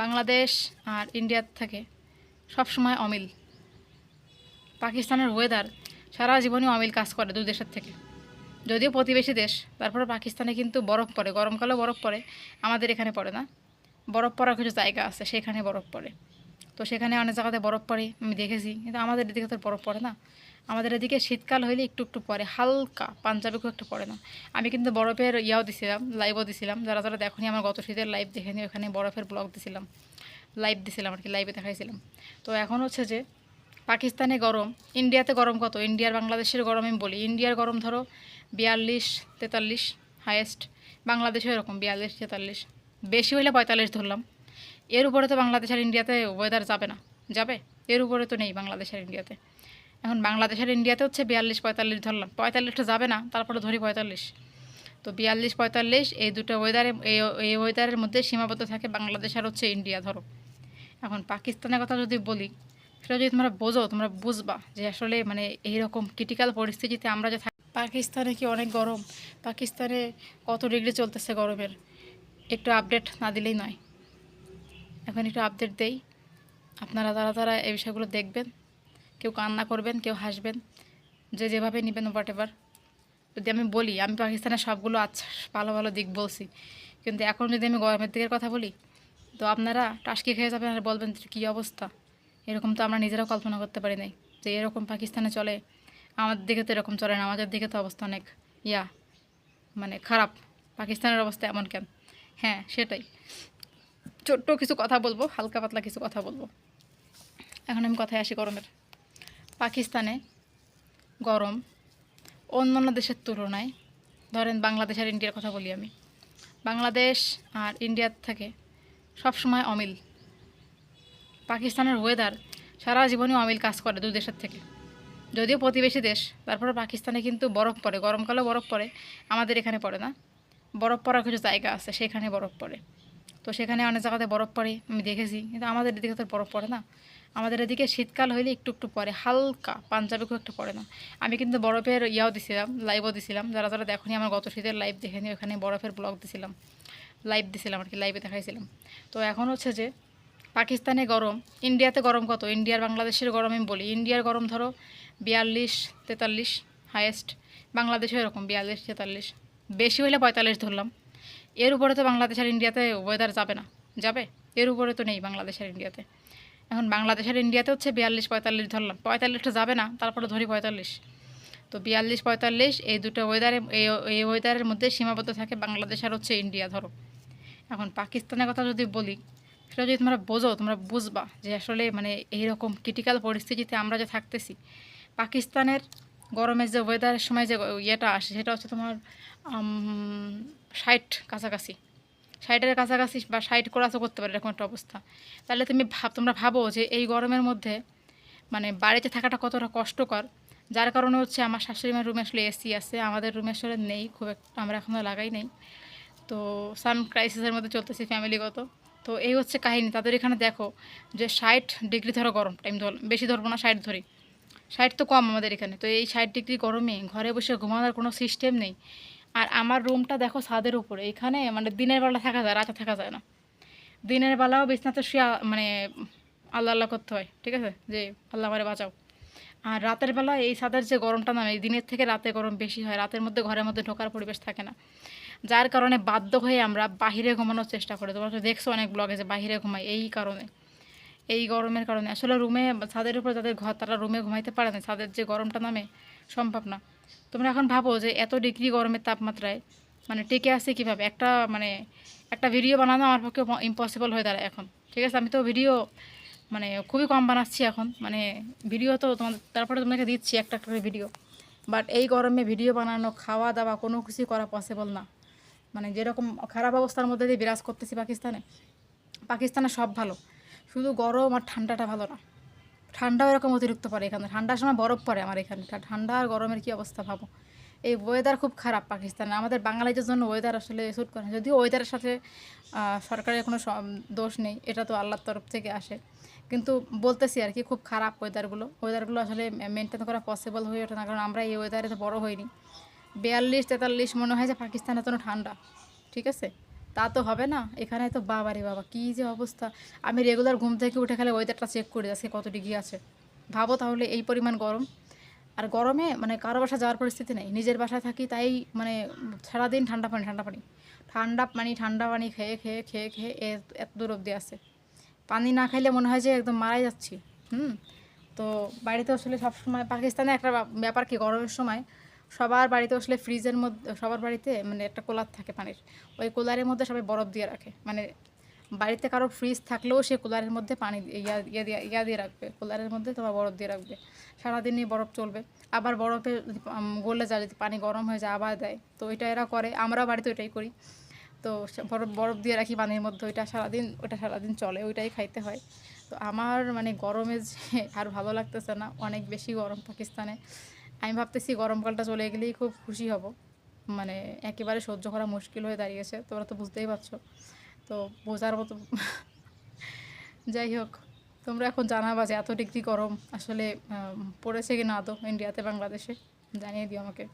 বাংলাদেশ আর ইন্ডিয়ার থেকে সবসময় অমিল। পাকিস্তানের ওয়েদার সারা জীবনই অমিল কাজ করে দুই দেশের থেকে। যদিও প্রতিবেশী দেশ তারপরে পাকিস্তানে কিন্তু বরফ পড়ে, গরমকালেও বরফ পড়ে, আমাদের এখানে পড়ে না। বরফ পড়ার কিছু জায়গা আছে, সেখানে বরফ পড়ে। তো সেখানে অনেক জায়গাতে বরফ পড়ে, আমি দেখেছি, কিন্তু আমাদের এদিকে তো বরফ পড়ে না। আমাদের এদিকে শীতকাল হইলে একটু একটু পরে, হালকা পাঞ্জাবি খুব একটা পরে না। আমি কিন্তু বরফের ইয়াও দিছিলাম লাইভও দিছিলাম। যারা যারা দেখনি আমার গত শীতের লাইভ দেখে নিই ওখানে বরফের ব্লগ দিছিলাম। লাইভ দিছিলাম আর কি লাইভে দেখাইছিলাম। তো এখন হচ্ছে যে, পাকিস্তানে গরম, ইন্ডিয়াতে গরম কত? ইন্ডিয়ার বাংলাদেশের গরম আমি বলি। ইন্ডিয়ার গরম ধরো বিয়াল্লিশ, তেতাল্লিশ হায়েস্ট বাংলাদেশেও এরকম বিয়াল্লিশ, তেতাল্লিশ। বেশি হইলে পঁয়তাল্লিশ ধরলাম। এর উপরে তো বাংলাদেশ আর ইন্ডিয়াতে ওয়েদার যাবে না। যাবে? এর উপরে তো নেই বাংলাদেশ আর ইন্ডিয়াতে। এখন বাংলাদেশ আর ইন্ডিয়াতে হচ্ছে বিয়াল্লিশ, পঁয়তাল্লিশ ধরলাম। পঁয়তাল্লিশটা যাবে না, তারপরে ধরি পঁয়তাল্লিশ। তো বিয়াল্লিশ, পঁয়তাল্লিশ, এই দুটো ওয়েদারে এই এই ওয়েদারের মধ্যে সীমাবদ্ধ থাকে বাংলাদেশ আর হচ্ছে ইন্ডিয়া, ধরো। এখন পাকিস্তানের কথা যদি বলি, সেটা যদি তোমরা বোঝো, তোমরা বুঝবা যে আসলে মানে এইরকম ক্রিটিক্যাল পরিস্থিতিতে আমরা যে থাকি। পাকিস্তানে কি অনেক গরম? পাকিস্তানে কত ডিগ্রি চলতেছে গরমের? একটু আপডেট না দিলেই নয়। এখন একটু আপডেট দেই। আপনারা তারা তারা এই বিষয়গুলো দেখবেন কেউ কান্না করবেন, কেউ হাসবেন, যে যেভাবে নেবেন হোয়াট এভার যদি আমি বলি, আমি পাকিস্তানের সবগুলো আচ্ছা ভালো ভালো দিক বলছি। কিন্তু এখন যদি আমি গরমের দিকের কথা বলি, তো আপনারা টাসকি খেয়ে যাবেন আর বলবেন কী অবস্থা। এরকম তো আমরা নিজেরাও কল্পনা করতে পারি নাই যে এরকম পাকিস্তানে চলে। আমাদের দিকে তো এরকম চলে না, আমাদের দিকে তো অবস্থা অনেক, ইয়া মানে খারাপ। পাকিস্তানের অবস্থা এমন কেন? হ্যাঁ সেটাই। ছোট্ট কিছু কথা বলব, হালকা পাতলা কিছু কথা বলব। এখন আমি কথায় আসি গরমের। পাকিস্তানে গরম, অন্যান্য দেশের তুলনায়, ধরেন বাংলাদেশ আর ইন্ডিয়ার কথা বলি আমি। বাংলাদেশ আর ইন্ডিয়ার থেকে সবসময় অমিল। পাকিস্তানের ওয়েদার সারা জীবনই অমিল কাজ করে দুই দেশের থেকে। যদিও প্রতিবেশী দেশ, তারপরে পাকিস্তানে কিন্তু বরফ পড়ে, গরমকালেও বরফ পড়ে, আমাদের এখানে পড়ে না। বরফ পড়ার কিছু জায়গা আছে, সেখানে বরফ পড়ে। তো সেখানে অনেক জায়গাতে বরফ পড়ে, আমি দেখেছি, কিন্তু আমাদের এদিকে তো বরফ পড়ে না। আমাদের এদিকে শীতকাল হইলে একটু একটু পরে, হালকা পাঞ্জাবি খুব একটা পড়ে না। আমি কিন্তু বরফের ইয়াও দিছিলাম লাইভও দিছিলাম। যারা যারা দেখনি আমার গত শীতের লাইভ দেখে নিই ওখানে বরফের ব্লগ দিছিলাম। লাইভ দিছিলাম আর কি লাইভে দেখাইছিলাম। তো এখন হচ্ছে যে, পাকিস্তানে গরম ইন্ডিয়াতে গরম কত? ইন্ডিয়ার বাংলাদেশের গরম আমি বলি। ইন্ডিয়ার গরম ধরো বিয়াল্লিশ, তেতাল্লিশ হায়েস্ট বাংলাদেশে এরকম, বিয়াল্লিশ, তেতাল্লিশ। বেশি হইলে পঁয়তাল্লিশ ধরলাম। এর উপরে তো বাংলাদেশ আর ইন্ডিয়াতে ওয়েদার যাবে না। যাবে? এর উপরে তো নেই বাংলাদেশ আর ইন্ডিয়াতে এখন বাংলাদেশের ইন্ডিয়াতে হচ্ছে বিয়াল্লিশ, পঁয়তাল্লিশ ধরলাম। পঁয়তাল্লিশটা যাবে না, তারপরে ধরি পঁয়তাল্লিশ। তো বিয়াল্লিশ, পঁয়তাল্লিশ, এই দুটো ওয়েদারে এই ওয়েদারের মধ্যে সীমাবদ্ধ থাকে বাংলাদেশ আর হচ্ছে ইন্ডিয়া, ধরো। এখন পাকিস্তানের কথা যদি বলি, সেটা যদি তোমরা বোঝো, তোমরা বুঝবা যে আসলে মানে এইরকম ক্রিটিক্যাল পরিস্থিতিতে আমরা যে থাকতেছি, পাকিস্তানের গরমের যে ওয়েদারের সময় যে ইয়েটা আসে, সেটা হচ্ছে তোমার ষাট কাছাকাছি। ষাটের কাছাকাছি বা ষাট ক্রসও করতে পারে, এরকম একটা অবস্থা। তাহলে তুমি ভাব তোমরা ভাবো যে এই গরমের মধ্যে মানে বাড়িতে থাকাটা কতটা কষ্টকর। যার কারণে হচ্ছে আমার শাশুড়ি মার রুমে আসলে এসি আছে, আমাদের রুমে আসলে নেই, খুব একটা আমরা এখনও লাগাই নেই। তো সান ক্রাইসিসের মধ্যে চলতেছি ফ্যামিলিগত। তো এই হচ্ছে কাহিনী, তাদের এখানে দেখো যে ষাট ডিগ্রি ধরো গরম টাইম ধর, বেশি ধরবো না, ষাট ধরি। ষাট তো কম আমাদের এখানে, তো এই ষাট ডিগ্রি গরমে ঘরে বসে ঘুমানোর কোনো সিস্টেম নেই। আর আমার রুমটা দেখো ছাদের উপরে। এখানে মানে দিনের বেলা থাকা যায়, রাতে থাকা যায় না। দিনের বেলাও বিছনাতে শুয়ে মানে আল্লাহ আল্লাহ করতে হয়, ঠিক আছে? যে আল্লাহ আমারে বাঁচাও। আর রাতের বেলা এই ছাদের যে গরমটা নামে, দিনের থেকে রাতে গরম বেশি হয়, রাতের মধ্যে ঘরের মধ্যে ঢোকার পরিবেশ থাকে না। যার কারণে বাধ্য হয়ে আমরা বাহিরে ঘুমানোর চেষ্টা করি। তোমরা দেখছ অনেক ব্লগে যে বাহিরে ঘুমাই এই কারণে। এই গরমের কারণে। আসলে রুমে ছাদের উপর যাদের ঘর, তারা রুমে ঘুমাইতে পারে না। ছাদের যে গরমটা নামে, সম্ভব না। তোমরা এখন ভাবো যে এত ডিগ্রি গরমের তাপমাত্রায় মানে টেকে আছে কীভাবে? একটা মানে একটা ভিডিও বানানো আমার পক্ষে ইম্পসিবল হয়ে দাঁড়ায় এখন। ঠিক আছে, আমি তো ভিডিও মানে খুবই কম বানাচ্ছি এখন। মানে ভিডিও তো তোমাদের, তারপরে তোমাকে দিচ্ছি একটা একটা ভিডিও বাট এই গরমে ভিডিও বানানো, খাওয়া দাওয়া কোনো কিছুই করা পসিবল না। মানে যেরকম খারাপ অবস্থার মধ্যে দিয়ে বিরাজ করতেছি পাকিস্তানে পাকিস্তানে সব ভালো। শুধু গরম আর ঠান্ডাটা ভালো না। ঠান্ডাও এরকম অতিরিক্ত পড়ে এখানে। ঠান্ডার সময় বরফ পড়ে আমার এখানে। ঠান্ডা আর গরমের কী অবস্থা ভাবো? এই ওয়েদার খুব খারাপ পাকিস্তানে। আমাদের বাঙালিদের জন্য ওয়েদার আসলে শ্যুট করে না। যদিও ওয়েদারের সাথে সরকারের কোনো দোষ নেই, এটা তো আল্লাহর তরফ থেকে আসে। কিন্তু বলতেছি আর কি, খুব খারাপ ওয়েদারগুলো ওয়েদারগুলো আসলে মেনটেন করা পসিবল হয়ে ওঠে না, কারণ আমরা এই ওয়েদারে তো বড় হইনি। বিয়াল্লিশ তেতাল্লিশ মনে হয় যে পাকিস্তান এত ঠান্ডা, ঠিক আছে? তা তো হবে না। এখানে তো বাবা রে বাবা, কী যে অবস্থা। আমি রেগুলার ঘুম থেকে উঠে খেলে ওয়েদারটা চেক করি আজকে কত ডিগ্রি আছে। ভাবো তাহলে এই পরিমাণ গরম। আর গরমে মানে কারও বাসা যাওয়ার পরিস্থিতি নেই। নিজের বাসায় থাকি তাই মানে সারাদিন ঠান্ডা পানি ঠান্ডা পানি। ঠান্ডা পানি ঠান্ডা পানি খেয়ে খেয়ে খেয়ে খেয়ে এত দূর অব্দি আসে পানি না খাইলে মনে হয় যে একদম মারাই যাচ্ছি। হুম? তো বাড়িতে আসলে সবসময়, পাকিস্তানে একটা ব্যাপার কি, গরমের সময় সবার বাড়িতে আসলে ফ্রিজের মধ্যে, সবার বাড়িতে মানে একটা কুলার থাকে পানির। ওই কুলারের মধ্যে সবাই বরফ দিয়ে রাখে। মানে বাড়িতে কারও ফ্রিজ থাকলেও সে কুলারের মধ্যে পানি ইয়া ইয়া দিয়ে ইয়া দিয়ে রাখবে। কুলারের মধ্যে তোমার বরফ দিয়ে রাখবে। সারাদিনই বরফ চলবে। আবার বরফে গলে যায়, যদি পানি গরম হয়ে যায়, আবার দেয়। তো ওইটা এরা করে। আমরাও বাড়িতে ওইটাই করি। তো বরফ বরফ দিয়ে রাখি পানির মধ্যে। ওইটা সারাদিন ওইটা সারাদিন চলে, ওইটাই খাইতে হয়। তো আমার মানে গরমে যে আর ভালো লাগতেছে না। অনেক বেশি গরম পাকিস্তানে। আমি ভাবতেছি গরমকালটা চলে গেলেই খুব খুশি হব। মানে একেবারে সহ্য করা মুশকিল হয়ে দাঁড়িয়েছে তোমরা তো বুঝতেই পারছ। তো বোঝার মতো যাই হোক, তোমরা এখন জানাবা যে এত ডিগ্রি গরম আসলে পড়েছে কি না আদৌ ইন্ডিয়াতে, বাংলাদেশে? জানিয়ে দিও আমাকে।